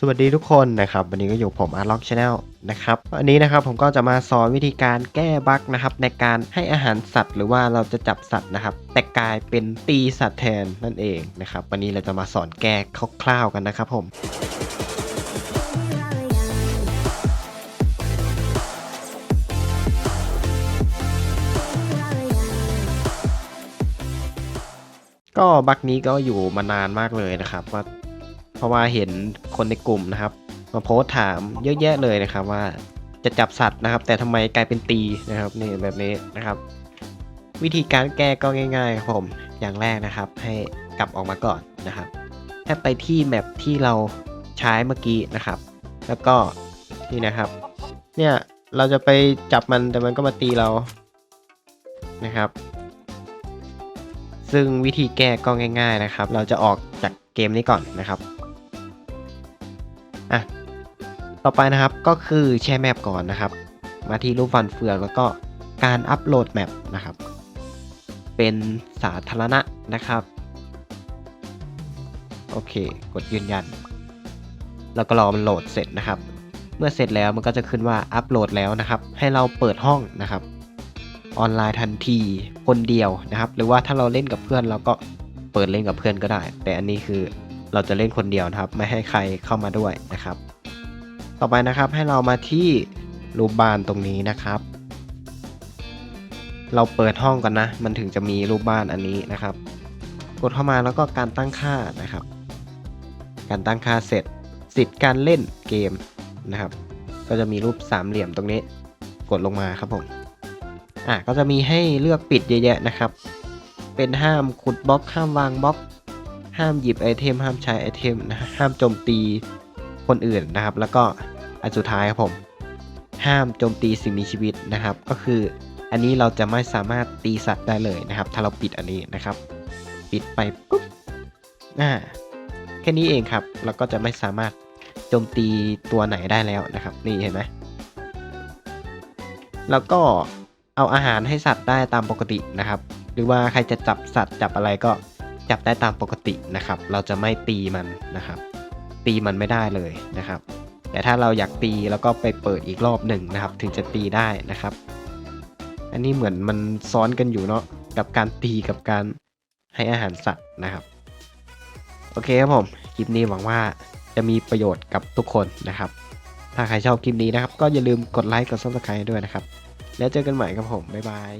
สวัสดีทุกคนนะครับวันนี้ก็อยู่ผมอาร์ล็อกชาแนลนะครับวันนี้นะครับผมก็จะมาสอนวิธีการแก้บั๊กนะครับในการให้อาหารสัตว์ หรือว่าเราจะจับสัตว์นะครับ แต่กลายเป็นตีสัตว์แทนนั่นเองนะครับ วันนี้เราจะมาสอนแก้คร่าวๆกันนะครับผมก็บั๊กนี้ก็อยู่มานานมากเลยนะครับว่า เพราะว่าเห็นคนในกลุ่มนะครับ มาโพสต์ถามเยอะแยะเลยนะครับ ว่าจะจับสัตว์นะครับ แต่ทำไมกลายเป็นตีนะครับนี่แบบนี้นะครับ วิธีการแก้ก็ง่ายๆครับผม อย่างแรกนะครับ ให้กลับออกมาก่อนนะครับให้ไปที่แมปที่เราใช้เมื่อกี้นะครับ แล้วก็นี่นะครับ เนี่ยเราจะไปจับมันแต่มันก็มาตีเรานะครับ ซึ่งวิธีแก้ก็ง่าย ๆนะครับ เราจะออกจากเกมนี้ก่อนนะครับ อะต่อไปนะครับก็คือแชร์แมปก่อนนะครับ มาที่รูปฟันเฟืองแล้วก็การอัปโหลดแมปนะครับ เป็นสาธารณะนะครับ โอเค กดยืนยัน แล้วก็รอมันโหลดเสร็จนะครับ เมื่อเสร็จแล้วมันก็จะขึ้นว่าอัปโหลดแล้วนะครับ ให้เราเปิดห้องนะครับ ออนไลน์ทันทีคนเดียวนะครับ หรือว่าถ้าเราเล่นกับเพื่อนเราก็เปิดเล่นกับเพื่อนก็ได้ แต่อันนี้คือ เราจะเล่นคนเดียวนะครับ ไม่ให้ใครเข้ามาด้วยนะครับ ต่อไปนะครับให้เรามาที่รูปบ้านตรงนี้นะครับ เราเปิดห้องกันนะ มันถึงจะมีรูปบ้านอันนี้นะครับ กดเข้ามาแล้วก็การตั้งค่านะครับ การตั้งค่าเสร็จสิทธิ์การเล่นเกมนะครับ ก็จะมีรูปสามเหลี่ยมตรงนี้ กดลงมาครับผมอะก็จะมีให้เลือกปิดเยอะแยะนะครับ เป็นห้ามขุดบล็อกห้ามวางบล็อก ห้ามหยิบไอเทมห้ามใช้ไอเทมนะห้ามโจมตีคนอื่นนะครับ แล้วก็อันสุดท้ายครับผม ห้ามโจมตีสิ่งมีชีวิตนะครับ ก็คืออันนี้เราจะไม่สามารถตีสัตว์ได้เลยนะครับ ถ้าเราปิดอันนี้นะครับ ปิดไปปุ๊บอ่าแค่นี้เองครับเราก็จะไม่สามารถโจมตีตัวไหนได้แล้วนะครับ นี่เห็นไหมแล้วก็เอาอาหารให้สัตว์ได้ตามปกตินะครับ หรือว่าใครจะจับสัตว์จับอะไรก็ จับได้ตามปกตินะครับ เราจะไม่ตีมันนะครับ ตีมันไม่ได้เลยนะครับ แต่ถ้าเราอยากตีแล้วก็ไปเปิดอีกรอบหนึ่งนะครับ ถึงจะตีได้นะครับ อันนี้เหมือนมันซ้อนกันอยู่เนาะกับการตีกับการให้อาหารสัตว์นะครับ โอเคครับผมคลิปนี้หวังว่าจะมีประโยชน์กับทุกคนนะครับ ถ้าใครชอบคลิปนี้นะครับ ก็อย่าลืมกดไลค์กด subscribe ด้วยนะครับ แล้วเจอกันใหม่ครับผม บ๊ายบาย